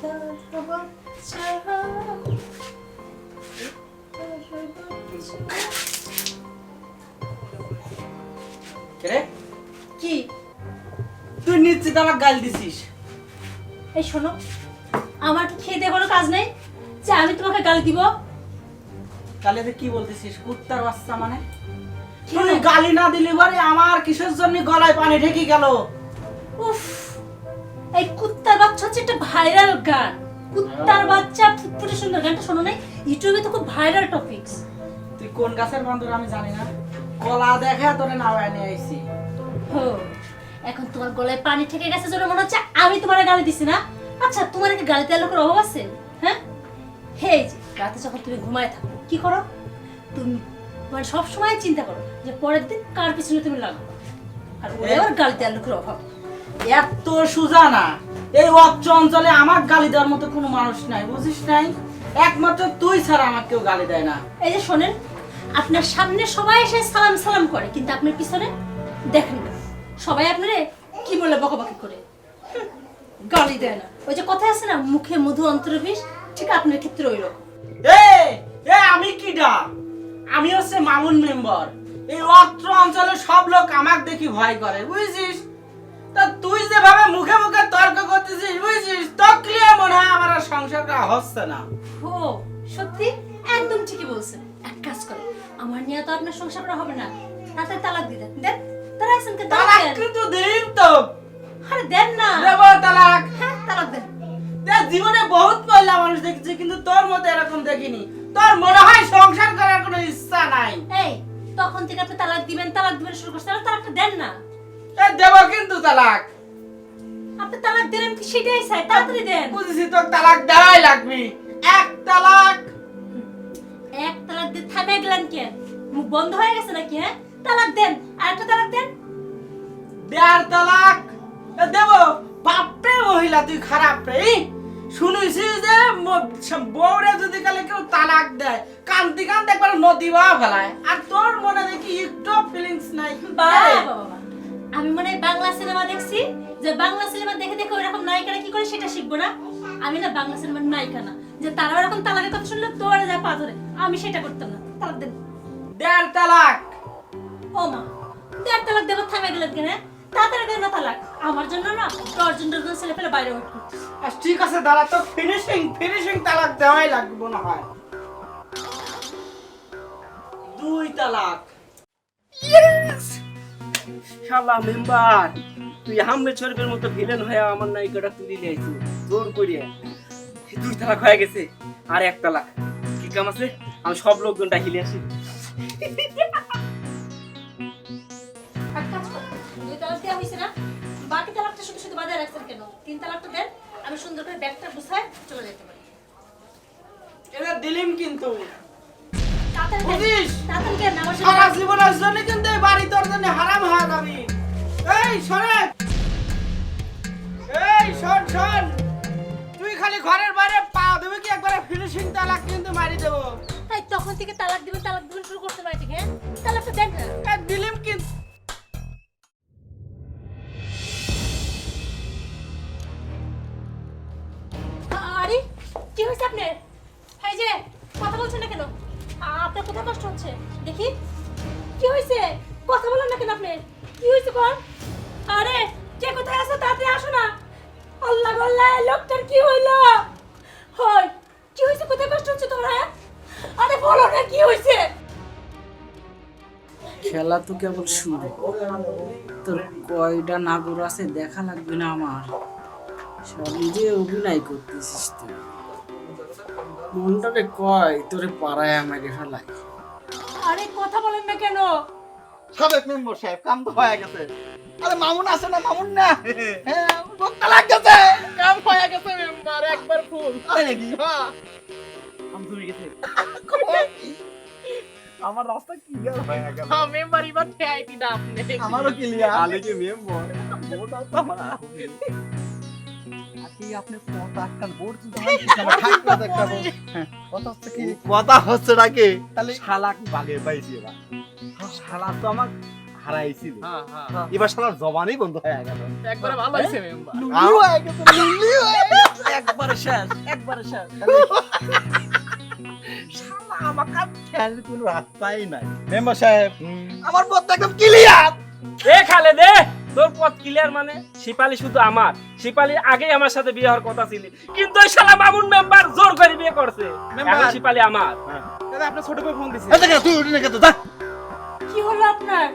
কে? কি? তুই নিশ্চিত আমার গাল দিছিস? এই শোনো আমার কি খেয়ে কাজ নেই? যে আমি তোমাকে গালি দিব। তাহলে কি বলতেছিস? কুত্তার বাচ্চা মানে? গালি না দিলি পরে আমার কিসের জন্য গলায় পানি ঢেকে গেল? উফ এই কুত্তার বাচ্চা হচ্ছে একটা ভাইরাল গান। কুত্তার বাচ্চা ফুটফুটে সুন্দর গানটা শোনো নাই? ইউটিউবে তো খুব ভাইরাল টপিকস তুই কোন গাছের বান্দর আমি জানি না। কলা দেখে তোরে নামায় নিয়ে আইছি। হো এখন তোমার গলায় পানি থেকে গেছে জন্য মনে হচ্ছে আমি তোমার গালি দিছি না? আচ্ছা তোমার কি গালিতে লোকের অভাব আছে? হ্যাঁ? হে রাতে যখন তুমি ঘুমায় থাকো কি করো? তুমি মানে সব সময় চিন্তা করো যে পরের দিন কার পিছনে তুমি লাগো আর ওরে আবার গালিতে লোকের অভাব। এত সুজা না এই অত্র অঞ্চলে আমার গালি দেওয়ার মতো কোনো মানুষ নাই বুঝিস নাই? একমাত্র তুই ছাড়া আমার কেউ গালি দেয় না। এই যে শোনেন আপনার সামনে সবাই এসে সালাম সালাম করে কিন্তু আপনার পিছনে দেখেন না। সবাই আপনারে কি বলে বকাবকি করে? গালি দেয় না। ওই যে কথা আছে না মুখে মধু অন্তরে বিষ ঠিক আপনার ক্ষেত্রে ওই রকম। এ এ আমি কিডা? আমি হচ্ছে মামুন মেম্বার। এই অত্র অঞ্চলে সব লোক আমাকে দেখি ভয় করে বুঝছিস তা তুই যেভাবে মুখে মুখে তর্ক করতেছিস বুঝছিস? তকলিয়ে মনে হয় আমার আর সংসার করা হচ্ছে না। ও সত্যি? একদম ঠিকই বলছেন। এক কাজ করে আমার নিয়ে তো আপনার সংসার করা হবে না। তাতে তালাক দিয়ে দেন। দেন তারা আছেন কে তালাক কিন্তু দিন তো। আরে দেন না। দেব তালাক। হ্যাঁ তালাক দেন। দেখ জীবনে বহুত মহিলা মানুষ দেখেছি কিন্তু তোর মতো এরকম দেখিনি। তোর মনে হয় সংসার করার কোনো ইচ্ছা নাই। এই তখন থেকে আপনি তালাক দিবেন তালাক দিবেন শুরু করছেন তালাকটা দেন না। দেব কিন্তু তালাক। আপনি তালাক দিলেন কি সেটাই চাই? তাড়াতাড়ি দেন। বুঝেছি তোর তালাক দেওয়াই লাগবি। এক তালাক। এক তালাক দিয়ে থামে গেলেন কেন মুখ বন্ধ হয়ে গেছে নাকি হ্যাঁ? তালাক দেন আরেকটা তালাক দেন। দেড় তালাক। দেব বাপরে মহিলা তুই খারাপ রে ই, শুনেছি যে বউরে যদি কালে কেউ তালাক দেয় কান্তি কান্তি একবার নদী বা ফেলায়। আর তোর মনে দেখি একটু ফিলিংস নাই। বাবা আমি মনে হয় বাংলা সিনেমা দেখছি। যে বাংলা সিনেমা দেখে দেখে ওইরকম নায়িকারা কি করে সেটা শিখব না? আমি না বাংলা সিনেমার নায়িকা না। যে তারা এরকম তালাকের কথা শুনলে দৌড়ে যায় পা ধরে আমি সেটা করতাম না। তালাক দেন। দেড় তালাক। ও মা দেড় তালাক দেবো থামে গেলেন কেন? হ্যাঁ? তাড়াতাড়ি দেন না তালাক। আমার জন্য না দশজন দশজন ছেলে ফেলে বাইরে করতে আর ঠিক আছে দাঁড়া তো ফিনিশিং ফিনিশিং তালাক দেওয়াই লাগবে না হয়। দুই তালাক। শালা মেম্বার তুই আহমেদ শরীফের মতো ভিলেন হয়ে আমার নায়িকাটা তুলি নিয়েছি জোর করিয়া দুই তালাক হয়ে গেছে। আর এক তালাক। কি কাম আছে? আমি সব লোকজনটা হিলে আসি। বাকি তালাকটা শুধু শুধু বাজায় রাখছেন কেন? তিন তালাকটা দেন আমি সুন্দর করে ব্যাগটা গুছায় চলে যেতে পারি। এটা দিলিম কিন্তু। বুঝিস? সারা জীবনের জন্য কিন্তু এই বাড়ি তোর জন্য হারাম হয়ে যাবি এই শোনে এই শোন শোন! তুই খালি ঘরের বাইরে পা দেবে কি একবারে ফিনিশিং তালাক কিন্তু মারি দেবো? এই, তখন থেকে তালাক দিবেন তালাক দিবেন শুরু করতে পারি ঠিক হ্যাঁ? তালাকটা দেন না। দিলিম কিন্তু আরে কি হয়েছে আপনার? এই যে কথা বলছেন না কেন? আপনার কোথায় কষ্ট হচ্ছে? দেখি। কি হয়েছে? কথা বলেন না কেন আপনি? কি হয়েছে কোন আরে কে কোথায় আছে তাড়াতাড়ি আসো না। আল্লাহ আল্লাহ লোকটার কি হইল? হয়, কি হয়েছে? কোথায় কষ্ট হচ্ছে তোমার হ্যাঁ? আরে বলো না, কি হয়েছে? খেলা তো কেবল শুরু। তোর কয়টা নাগর আছে দেখা লাগবে না আমার। সব নিজে অভিনয় করতেছিস তুই। মনটাকে কয় তোরে পাড়ায় আমাকে ফেলাই আরে কথা বলেন না কেন? সাবেক মেম্বার সাহেব কাম তো হয়ে গেছে। আরে মামুন আছে না? মামুন না? হ্যাঁ বক্তা লাগতেছে। কাম হয়ে গেছে মেম্বার একবার ফুল। তাই নাকি হ্যাঁ। আমি তুমি গেছে। আমার রাস্তা ক্লিয়ার হয়ে গেল। মেম্বার এবার খেয়াইতি না আপনি। আমারও ক্লিয়ার আলে কি মেম্বার। ভোট আছে আমার আপনি আটকান হয়। আমার থাকবে একটা ভোট কথা হচ্ছে কি? কথা হচ্ছে নাকি তাহলে শালাক বাগে পাইছি এবার শালা তো আমার হারাইছিল। হ্যাঁ হ্যাঁ। এবার শালার জবানই বন্ধ হয়ে গেল। একবারে ভালো হয়েছে একবারে শেষ একবারে শেষ। শালা আমাকে আর খেয়ালের কোনো রাস্তাই নাই। মেম্বার সাহেব আমার পথটা একদম ক্লিয়ার এ খালে দে তোর পথ ক্লিয়ার মানে? শিপালি শুধু আমার। শিপালি আগেই আমার সাথে বিয়ে হওয়ার কথা ছিল। কিন্তু ওই শালা মামুন মেম্বার জোর করে বিয়ে করছে। এখন শিপালি আমার। দাদা আপনার ছোট ভাই ফোন দিছে। তুই উঠে না যা। কি হলো আপনার?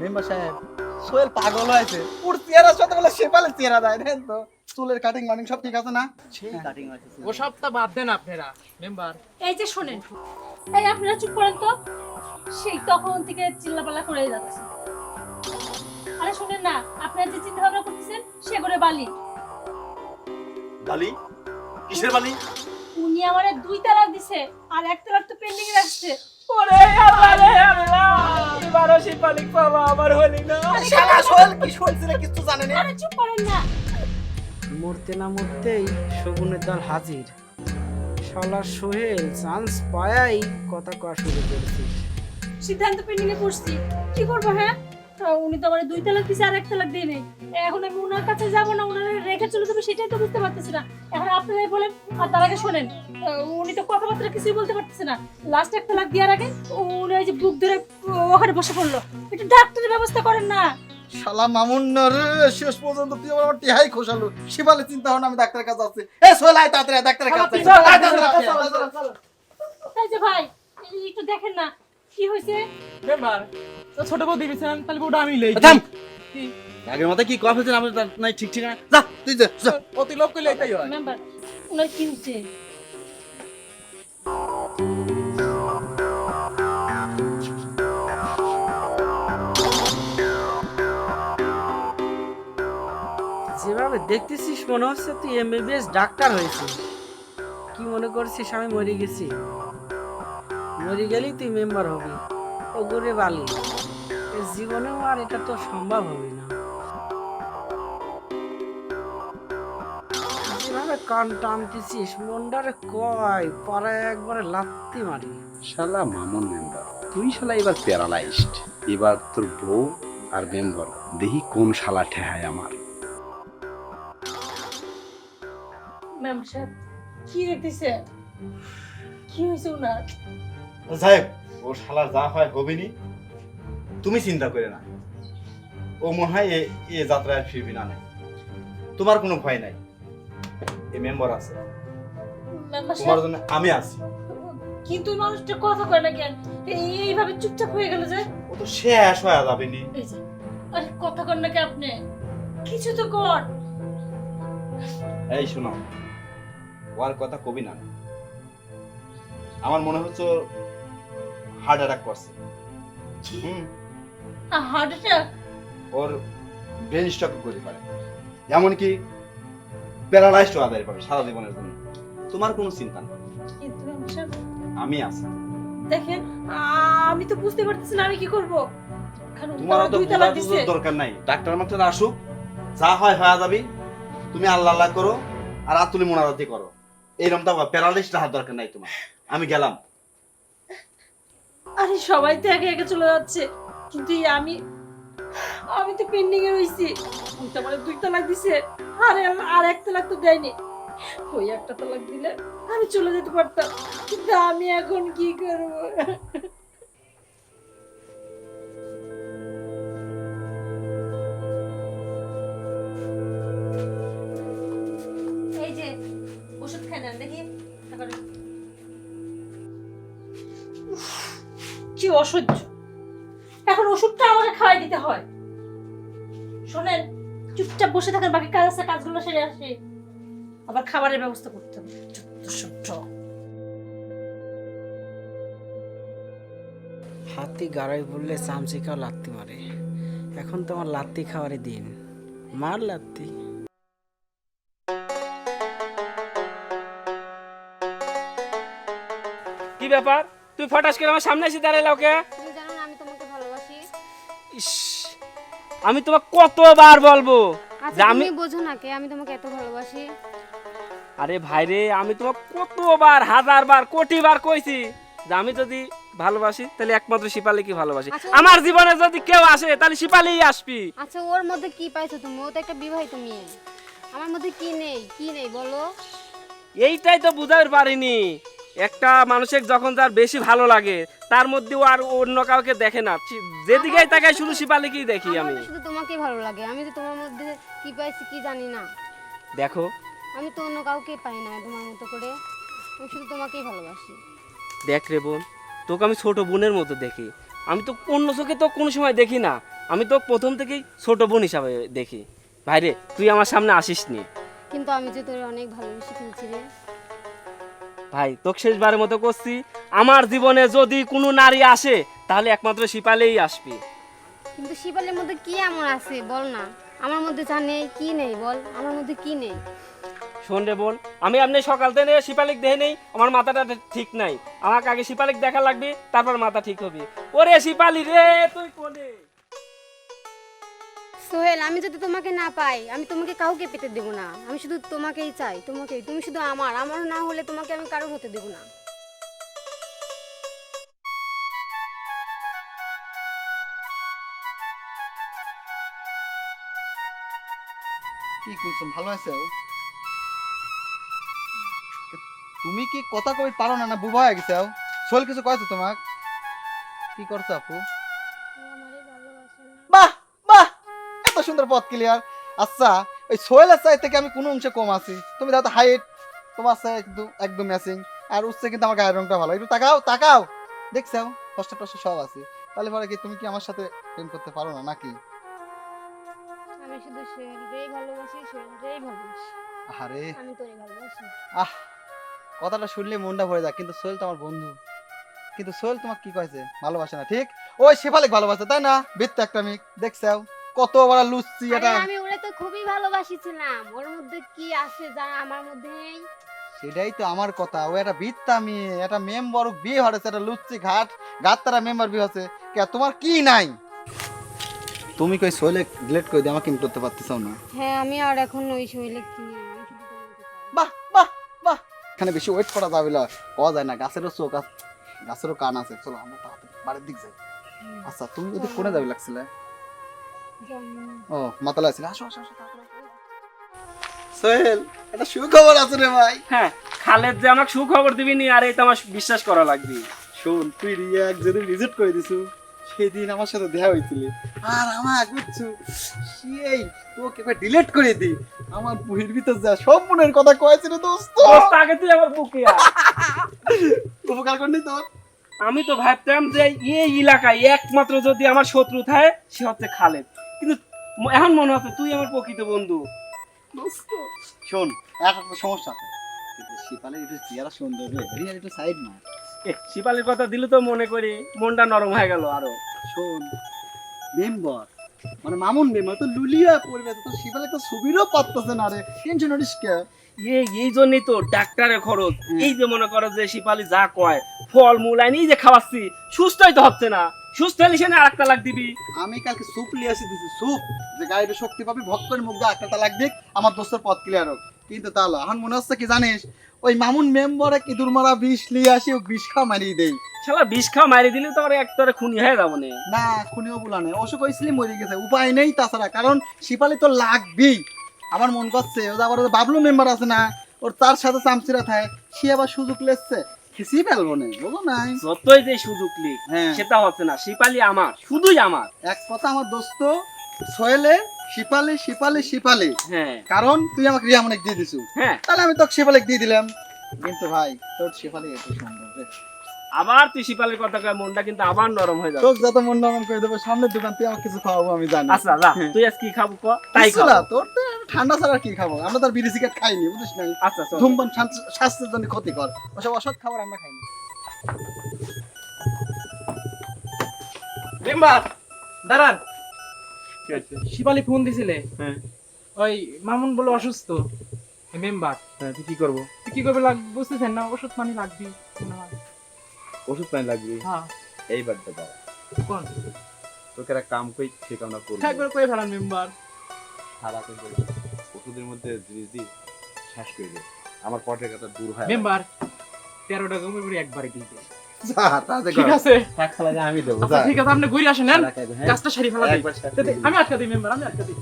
মেম্বার সাহেব সোহেল পাগল হয়েছে। ওর চেহারার সাথে বলে শেপালের চেহারা দেয় দেন তো। চুলের কাটিং মাটিং সব ঠিক আছে না? সেই কাটিং আছে ও সবটা বাদ দেন আপনারা মেম্বার এই যে শোনেন এই আপনারা চুপ করেন তো। সেই তখন থেকে চিল্লাপাল্লা করে যাচ্ছে। আরে শোনেন না আপনারা যে চিন্তা ভাবনা করতেছেন সে করে বালি। বালি? কিসের বালি? উনি আমারে দুই তালাক দিছে আর এক তালাক তো পেন্ডিং রাখছে। ওরে আল্লাহ রে আল্লাহ এবারও শিপালি বাবা আমার হলি না। শালা সোহেল কি শুনছিলে কিছু জানে না আরে চুপ করেন না। মরতে না মরতেই শগুনের দল হাজির। শালা সোহেল চান্স পায়াই কথা কয়া শুরু করেছিস। সিদ্ধান্ত পেন্ডিং এ করছি। কি করব হ্যাঁ? উনি তো আমার দুই তালাক দিছে আর এক তালাক দিয়ে নেই এখন আমি ওনার কাছে যাব না ওনার রেখে চলে যাব সেটাই তো বুঝতে পারতেছি না এখন আপনারাই বলেন আর তার আগে শোনেন উনি তো কথাবার্তা কিছুই বলতে পারতেছে না লাস্ট এক তালাক দেওয়ার আগে উনি ওই যে বুক ধরে ওখানে বসে পড়ল একটু ডাক্তারের ব্যবস্থা করেন না শালা মামুন রে শেষ পর্যন্ত তুই আমার টিহাই খোসালো শিবালে চিন্তা হন আমি ডাক্তারের কাছে যাচ্ছি এ আয় তাড়াতাড়ি ডাক্তারের কাছে যে ভাই একটু দেখেন না কি হয়েছে? মেম্বার তো ছোট বউ দিয়েছেন তাহলে ওটা আমি লই থাম! মাথায় কি কফ হয়েছে আমার নাই ঠিক ঠিক যা তুই যা যা। অতি লোক কইলে এটাই হয়। মেম্বার ওনার কি হচ্ছে যেভাবে দেখতেছিস মনে হচ্ছে তুই এমবিবিএস ডাক্তার হয়েছিস। কি মনে করছিস আমি মরে গেছি? মরে গেলেই তুই মেম্বার হবি। ওগরে বালি। এ জীবনেও আর এটা তো সম্ভব হবে না। যেভাবে কান টানতেছিস? মনটারে কয় পাড়ায় একবারে লাত্তি মারি। শালা মামুন মেম্বার তুই শালা এবার প্যারালাইজড এবার তোর বউ আর মেম্বার দেখি কোন শালা ঠেহায় আমার। ম্যাম সাহেব কি দেখতেছে কি হয়েছে ওনার সাহেব ও শালার যা হয় হবেনি তুমি চিন্তা করে না। ও মনে হয় এ যাত্রায় ফিরবি না। তোমার কোনো ভয় নাই? এ মেম্বার আছে। তোমার জন্য আমি আছি। কিন্তু মানুষটা কথা কয় না কেন? এইভাবে চুপচাপ হয়ে গেল যে? ও তো শেষ হয়ে যাবে নি আরে কথা কন না কে আপনি? কিছু তো কর। এই শোনো ওর কথা কবি না। আমার মনে হচ্ছে হার্ট অ্যাটাক করছে। হুম। হার্ট অ্যাটাক ওর ব্রেন স্ট্রোক করে পারে। এমনকি প্যারালাইজড হওয়া যায় পারে সারা জীবনের জন্য। তোমার কোনো চিন্তা নেই। আমি আছি। দেখেন আমি তো বুঝতে পারতেছি না আমি কি করব। তোমার তো দরকার নাই। ডাক্তার মাত্র আসুক যা হয় হয়ে যাবি। তুমি আল্লাহ আল্লাহ করো আর আতুলি মোনাজাতি করো। এইরকম তো হওয়ার দরকার নাই তোমার। আমি গেলাম। আরে সবাই তো একে একে চলে যাচ্ছে। কিন্তু এই আমি আমি তো পেন্ডিং এ রইছি। উনি বলে দুই তালাক দিছে। আরে আর এক তালাক তো দেয়নি। ওই একটা তালাক দিলে আমি চলে যেতে পারতাম। কিন্তু আমি এখন কি করব? কি অসহ্য। এখন ওষুধটা আমাকে খাওয়াই দিতে হয়। শোনেন চুপচাপ বসে থাকেন বাকি কাজ আছে কাজগুলো সেরে আসে। আবার খাবারের ব্যবস্থা করতে হবে। হাতি গাড়াই বললে চামচিকাও লাত্তি মারে। এখন তো আমার লাত্তি খাওয়ারই দিন। মার লাত্তি। কি ব্যাপার? তুই ফটাস করে আমার সামনে এসে দাঁড়ালে ওকে? তুমি জানো না আমি তোমাকে ভালোবাসি। ইস আমি তোমাকে কতবার বলব? আচ্ছা আমি তুমি বোঝো না কে আমি তোমাকে এত ভালোবাসি। আরে ভাই রে আমি তোমাকে কতবার হাজার বার কোটি বার কইছি যে আমি যদি ভালোবাসি তাহলে একমাত্র শিপালি কি ভালোবাসি? আচ্ছা। আমার জীবনে যদি কেউ আসে তাহলে শিপালিই আসবি। আচ্ছা ওর মধ্যে কি পাইছো তুমি? ও তো একটা বিবাহিত মেয়ে। আমার মধ্যে কি নেই? কি নেই বলো। এইটাই তো বুঝাতে পারিনি। একটা মানুষের যখন যার বেশি ভালো লাগে তার মধ্যেও আর অন্য কাউকে দেখে না। যেদিকেই তাকাই শুধু শিপালিকেই দেখি আমি। শুধু তোমাকেই ভালো লাগে। আমি তো তোমার মধ্যে কি পাইছি কি জানি না। দেখো। আমি তো অন্য কাউকে পাই না তোমার মতো করে। আমি শুধু তোমাকেই ভালোবাসি। দেখ রে বোন তোকে আমি ছোট বোনের মতো দেখি। আমি তো অন্য চোখে তো কোনো সময় দেখি না। আমি তো প্রথম থেকেই ছোট বোন হিসাবে দেখি। ভাইরে তুই আমার সামনে আসিস নি কিন্তু আমি যে তোর অনেক ভালোবেসে ফেলছি রে ভাই তোকে শেষবারের মতো করছি। আমার জীবনে যদি কোনো নারী আসে তাহলে একমাত্র শিপালেই আসবি। কিন্তু শিবালের মধ্যে কি এমন আছে বল না। আমার মধ্যে যা নেই কি নেই বল। আমার মধ্যে কি নেই? শোন রে বোন আমি আপনি সকাল থেকে শিপালিক দেখে নেই আমার মাথাটা ঠিক নাই। আমাকে আগে শিপালিক দেখা লাগবে তারপর মাথা ঠিক হবে। ওরে শিপালি রে তুই কোনে? সোহেল, আমি যদি তোমাকে না পাই, আমি তোমাকে কাউকে পেতে দেবো না। আমি শুধু তোমাকেই চাই, তোমাকেই। তুমি শুধু আমার আমার না হলে তোমাকে আমি কারও হতে দেবো না। কি কুলসুম ভালো আছে? তুমি কি কথা কই পারো না না বুবা হয়ে গেছে? সোল কিছু কয়েছো তোমাক? কি করছ আপু? সুন্দর পথ ক্লিয়ার আচ্ছা ওই সোহেলের চাই থেকে আমি কোনো অংশে কম আছি। তুমি দাও হাইট তোমার চাই একদম একদম ম্যাচিং আর উচ্চে কিন্তু আমার গায়ের রংটা ভালো। একটু তাকাও তাকাও। দেখছ? কষ্ট টষ্ট সব আছে। তাহলে পরে কি তুমি কি আমার সাথে প্রেম করতে পারো না নাকি? আমি শুধু সোহেলকেই ভালোবাসি সোহেলকেই ভালোবাসি। আরে আমি তোরে ভালোবাসি। আহ কথাটা শুনলে মনটা ভরে যায়। কিন্তু সোহেল তো আমার বন্ধু। কিন্তু সোহেল তোমাকে কি কয়েছে ভালোবাসে না ঠিক? ওই শেফালিক ভালোবাসে তাই না? বৃত্ত একটা মিক দেখছাও কত বড় লুচি এটা। আমি ওরে তো খুবই ভালোবাসিছিলাম। ওর মধ্যে কি আছে যা আমার মধ্যে নেই? সেটাই তো আমার কথা। ও একটা বৃত্তা মেয়ে একটা মেম্বার বিয়ে হয়েছে একটা লুচি ঘাট ঘাট তারা মেম্বার বিয়ে হচ্ছে কে তোমার কি নাই? তুমি কই ডিলেট করে দিয়ে আমাকে করতে পারতেছ না? হ্যাঁ আমি আর এখন ওই সোহেলে কি। বাহ বাহ বাহ। এখানে বেশি ওয়েট করা যাবে না পাওয়া যায় না। গাছেরও চোখ আছে গাছেরও কান আছে। চলো আমরা বাড়ির দিক যাই। আচ্ছা তুমি যদি কোনে যাবে লাগছিলে। ও মাতালা আছে আসো আসো আসো সোহেল একটা সুখবর আছে রে ভাই। হ্যাঁ খালেদ যে আমাকে সুখবর দিবি নি আর তো আমার বিশ্বাস করা লাগবে। শোন তুই রিয়াক যেদিন ভিজিট করে দিছু সেদিন আমার সাথে দেখা হয়েছিল আর আমার বুঝছু সেই তোকে একবার ডিলিট করে দি আমার বুড়ির ভিতর যা সব মনের কথা কয়েছিল দোস্ত। দোস্ত আগে তুই আমার বুকে আয়। উপকার করনি তোর আমি তো ভাবতাম যে এই এলাকায় একমাত্র যদি আমার শত্রু থাকে সে হচ্ছে খালেদ। কিন্তু এখন মনে হচ্ছে তুই আমার প্রকৃত বন্ধু। দোস্ত। শোন একটা সমস্যা আছে। কিন্তু শীতালে একটু চেহারা সুন্দর রে রিয়ার একটু সাইড মার। এ, শিপালির কথা দিলে তো মনে করি মনটা নরম হয়ে গেল আরও। শোন মেম্বার মানে মামুন মেম্বার তো লুলিয়া পড়বে তো শিবালে তো ছবিরও পারতেছে না রে। টেনশন হরিস কে? এই এই জন্যই তো ডাক্তারের খরচ। এই যে মনে করো যে শিপালি যা কয় ফল মূল আইন যে খাওয়াচ্ছি সুস্থই তো হচ্ছে না। সুস্থ হলে সে আর একটা লাগ দিবি। আমি কালকে লিয়ে আসি দিছি স্যুপ যে গাড়িটা শক্তি পাবি ভক্তের মুখ দিয়ে একটা দিক আমার দোস্তের পথ ক্লিয়ার হোক। কিন্তু এখন মনে হচ্ছে কি জানিস ওই মামুন মেম্বারে কি দুর্মারা বিষ আসি ও বিষ খাওয়া মারিয়ে দেই। শালা বিষ খাওয়া মারি দিলে তো আর একতরে খুনি হয়ে যাব না। না খুনিও বলা নেই। অসুখ হয়েছিলি মরে গেছে উপায় নেই তাছাড়া কারণ শিপালি তো লাগবেই। আমার মন করছে ও আবার বাবলু মেম্বার আছে না ওর তার সাথে চামচিরা থাকে সে আবার সুযোগ লেচ্ছে খেসি ফেলব না বলো নাই। যতই যে সুযোগ হ্যাঁ। সেটা হচ্ছে না শিপালি আমার শুধুই আমার। এক কথা আমার দোস্ত সোহেলে শিপালি শিপালি শিপালি। হ্যাঁ। কারণ তুই আমাকে রিয়ামনিক দিয়ে দিছু। হ্যাঁ। তাহলে আমি তোকে শেফালিক দিয়ে দিলাম। কিন্তু ভাই তোর শেফালিক এত সুন্দর আবার তুই শিপালির কথা কয় মনটা কিন্তু আবার নরম হয়ে যাবে। তোর যত মন নরম করে দেবো সামনের দোকান তুই আমাকে কিছু খাওয়াবো আমি জানি। আচ্ছা তুই আজ কি খাব তাই তোর তো ঠান্ডা ছাড়া কি খাব? আমরা তো আর বিড়ি সিগারেট খাইনি বুঝিস নাই? আচ্ছা ধূমপান স্বাস্থ্যের জন্য ক্ষতিকর। ওসব অসৎ খাবার আমরা খাইনি। মেম্বার দাঁড়ান। শিপালি ফোন দিছিলে? হ্যাঁ। ওই মামুন বলে অসুস্থ। মেম্বার হ্যাঁ তুই কি করব? কি করবে লাগ বুঝতেছেন না ওষুধ পানি লাগবে ওষুধ পানি লাগবে? হ্যাঁ। এইবার তো দাও। কোন? তোকে একটা কাম কই সে কামটা করব। একবার কয়ে ফেলান মেম্বার সারা তো করব। মধ্যে জিনিস দি শ্বাস করে আমার পটের কথা দূর হয় মেম্বার তেরো টাকা করে একবারে দিয়ে। ঠিক আছে? আমি দেবো আচ্ছা, ঠিক আছে আপনি ঘুরে আসেন নেন হ্যাঁ? কাজটা সারি ফেলা দিই। আমি আটকা দিই মেম্বার আমি আটকা দিই।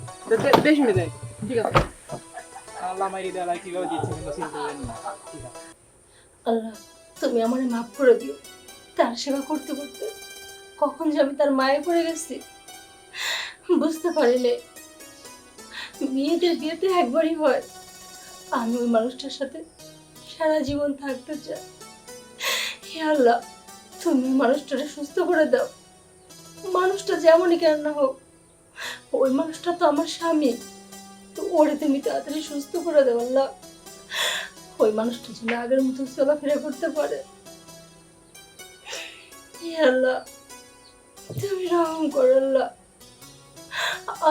দেশ ঠিক আছে। আল্লাহ মাইরি দেওয়া কীভাবে দিচ্ছে কিন্তু চিন্তা করেন না। ঠিক আছে। আল্লাহ তুমি আমার মাফ করে দিও। তার সেবা করতে করতে কখন যে আমি তার মায়ে পড়ে গেছি বুঝতে পারিনি। মেয়েদের বিয়েতে একবারই হয়। আমি ওই মানুষটার সাথে সারা জীবন থাকতে চাই। হে আল্লাহ, তুমি মানুষটাকে সুস্থ করে দাও। মানুষটা যেমনই কেন না হোক, ওই মানুষটা তো আমার স্বামী। তো ওরে তুমি তাড়াতাড়ি সুস্থ করে দাও আল্লাহ। ওই মানুষটা যেন আগের মতো চলাফেরা করতে পারে। হে আল্লাহ, তুমি রহম করো আল্লাহ।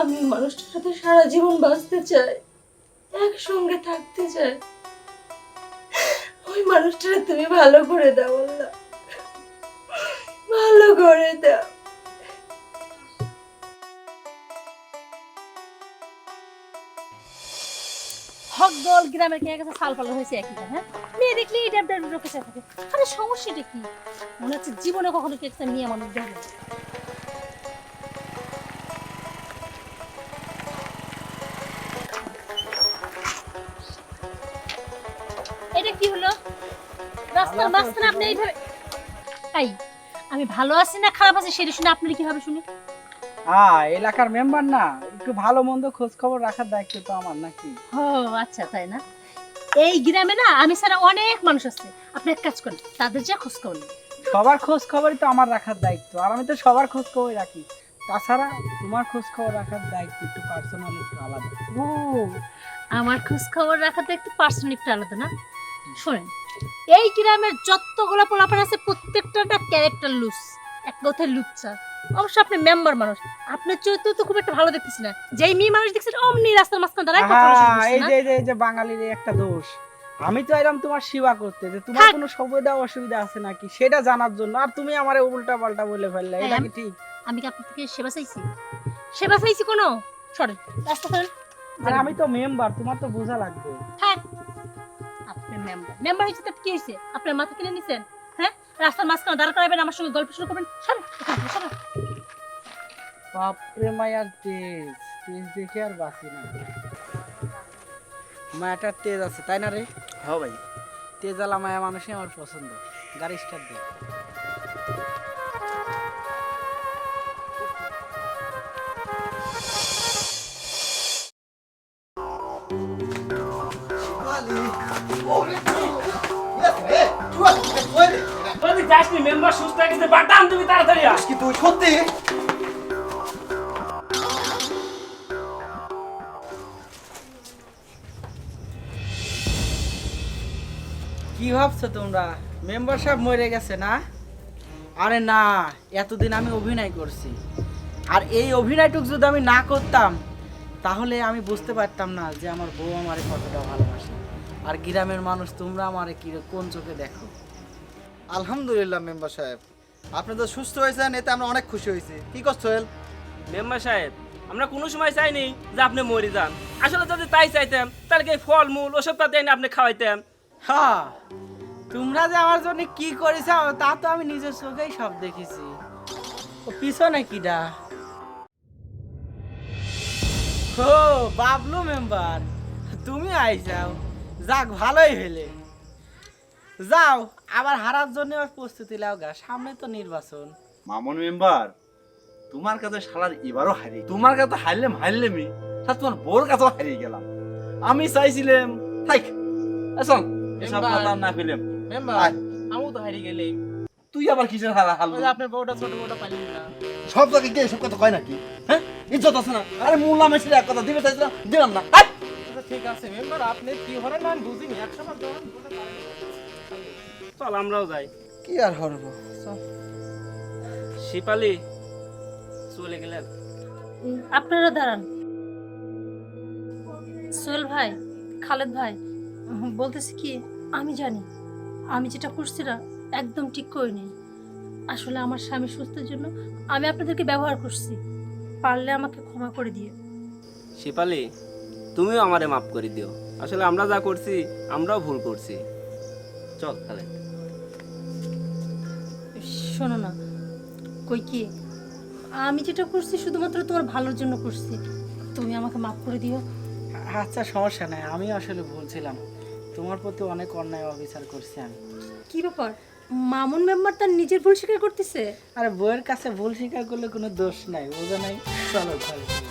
আমি মানুষটার সাথে সারা জীবন বাঁচতে চাই, একসঙ্গে থাকতে চাই। ওই মানুষটারে তুমি ভালো করে দাও ভালো করে দাও। হকদল গ্রামের কে কাছে সাল হয়েছে একই হ্যাঁ? মেয়ে দেখলি এটা রোকে থাকে। আরে সমস্যাটা কি? মনে হচ্ছে জীবনে কখনো কে একটা মেয়ে মানুষ রাস্তার মাঝখানে আপনি এইভাবে এই আমি ভালো আছি না খারাপ আছি সেটা শুনে আপনার কীভাবে শুনি? হ্যাঁ এলাকার মেম্বার না একটু ভালো মন্দ খোঁজ খবর রাখার দায়িত্ব তো আমার নাকি। ও আচ্ছা তাই না? এই গ্রামে না আমি ছাড়া অনেক মানুষ আছে। আপনি এক কাজ করেন তাদের যা খোঁজ খবর সবার খোঁজ খবরই তো আমার রাখার দায়িত্ব আর আমি তো সবার খোঁজ খবর রাখি। তাছাড়া তোমার খোঁজ খবর রাখার দায়িত্ব একটু পার্সোনালি একটু আলাদা। ও আমার খোঁজ খবর রাখা তো একটু পার্সোনাল একটু আলাদা না? শোনেন এই গ্রামের যতগুলো পোলাপান আছে প্রত্যেকটা একটা ক্যারেক্টার লুজ এক কথায় লুচ্চা। অবশ্য আপনি মেম্বার মানুষ আপনার চরিত্র তো খুব একটা ভালো দেখতেছি না। যেই মেয়ে মানুষ দেখছেন অমনি রাস্তার মাঝখানে দাঁড়ায় কথা হ্যাঁ, এই যে এই যে বাঙালির একটা দোষ। আমি তো এরকম তোমার সেবা করতে যে তোমার। কোনো সুবিধা অসুবিধা আছে নাকি সেটা জানার জন্য। আর তুমি আমারে উল্টা পাল্টা বলে ফেললে হ্যাঁ, এটা কি আমি- ঠিক? আমি কি আপনার থেকে সেবা চাইছি? সেবা চাইছি কোনো? সরেন রাস্তা আর আমি তো মেম্বার তোমার তো বোঝা লাগবে। আপনি মেম্বার। মেম্বার হয়েছে তাতে কি হয়েছে? আপনার মাথা কিনে নিছেন? হ্যাঁ? রাস্তার মাঝখানে দাঁড় করাবেন আমার সঙ্গে গল্প শুরু করবেন। বাপরে মায়ার তেজ। তেজ দেখে আর বাঁচি না। মায়াটার তেজ আছে তাই না রে? হ্যাঁ ভাই। তেজ আলা মায়া মানুষই আমার পছন্দ। গাড়ি স্টার্ট দে। যাসনি মেম্বার সুস্থ হয়ে গেছে বাটাম তুমি তাড়াতাড়ি আস। কি তুই সত্যি? কি ভাবছ তোমরা? মেম্বার সাহেব মরে গেছে না? আরে না এতদিন আমি অভিনয় করছি। আর এই অভিনয়টুক যদি আমি না করতাম তাহলে আমি বুঝতে পারতাম না যে আমার বউ আমারে কতটা ভালোবাসে। আর গ্রামের মানুষ তোমরা আমারে কি কোন চোখে দেখো? আলহামদুলিল্লাহ মেম্বার সাহেব। আপনি তো সুস্থ হয়েছেন এতে আমরা অনেক খুশি হয়েছি। কি করছ সোহেল? মেম্বার সাহেব আমরা কোনো সময় চাইনি যে আপনি মরে যান। আসলে যদি তাই চাইতাম তাহলে কি ফল মূল ওসব পাতে এনে আপনি খাওয়াইতাম হ্যাঁ তোমরা যে আমার জন্য কি করেছ তা তো আমি নিজের চোখেই সব দেখেছি। ও পিছনে কিডা? ও বাবলু মেম্বার তুমি আইসাও যাক ভালোই হলে যাও। আবার হারার জন্য প্রস্তুতি লাও গা সামনে তো নির্বাচন। মামুন মেম্বার তোমার কাছে শালার এবারও হারিয়ে তোমার কাছে হারলাম হারলামই তা তোমার বোর কাছেও হারিয়ে গেলাম। আমি চাইছিলাম থাক আসুন এসব কথা না ফেলাম। মেম্বার। আমিও তো হারিয়ে গেলেই। তুই আবার কিসের হারা যে আপনার বউটা ছোট বউটা পালিয়ে না সব জায়গায় কি এসব কথা কয় নাকি? হ্যাঁ? ইজ্জত আছে না? আরে মোল্লা মেশির এক কথা দিবে চাইছিলাম দিলাম না। আচ্ছা, ঠিক আছে মেম্বার আপনি কি হরেন না বুঝিনি দেওয়ান পারেন। চল আমরাও যাই। কি আর হরবো শিপালি চলে গেলেন। আপনারা দাঁড়ান। সোহেল ভাই খালেদ ভাই বলতেছি কি আমি জানি। আমি যেটা করছি না একদম ঠিক করিনি আসলে আমার স্বামী সুস্থের জন্য আমি আপনাদেরকে ব্যবহার করছি। পারলে আমাকে ক্ষমা করে দিয়ে। শিপালি তুমিও আমারে মাফ করে দিও। আসলে আমরা যা করছি আমরাও ভুল করছি। চল তাহলে শোনো না। কই কি? আমি যেটা করছি শুধুমাত্র তোমার ভালোর জন্য করছি। তুমি আমাকে মাফ করে দিও। আচ্ছা সমস্যা নাই। আমি আসলে ভুলছিলাম তোমার প্রতি অনেক অন্যায় অবিচার করছি আমি। কি ব্যাপার? মামুন মেম্বার তার নিজের ভুল স্বীকার করতেছে? আরে বইয়ের কাছে ভুল স্বীকার করলে কোনো দোষ নাই। বোঝা নাই? চলো ঘরে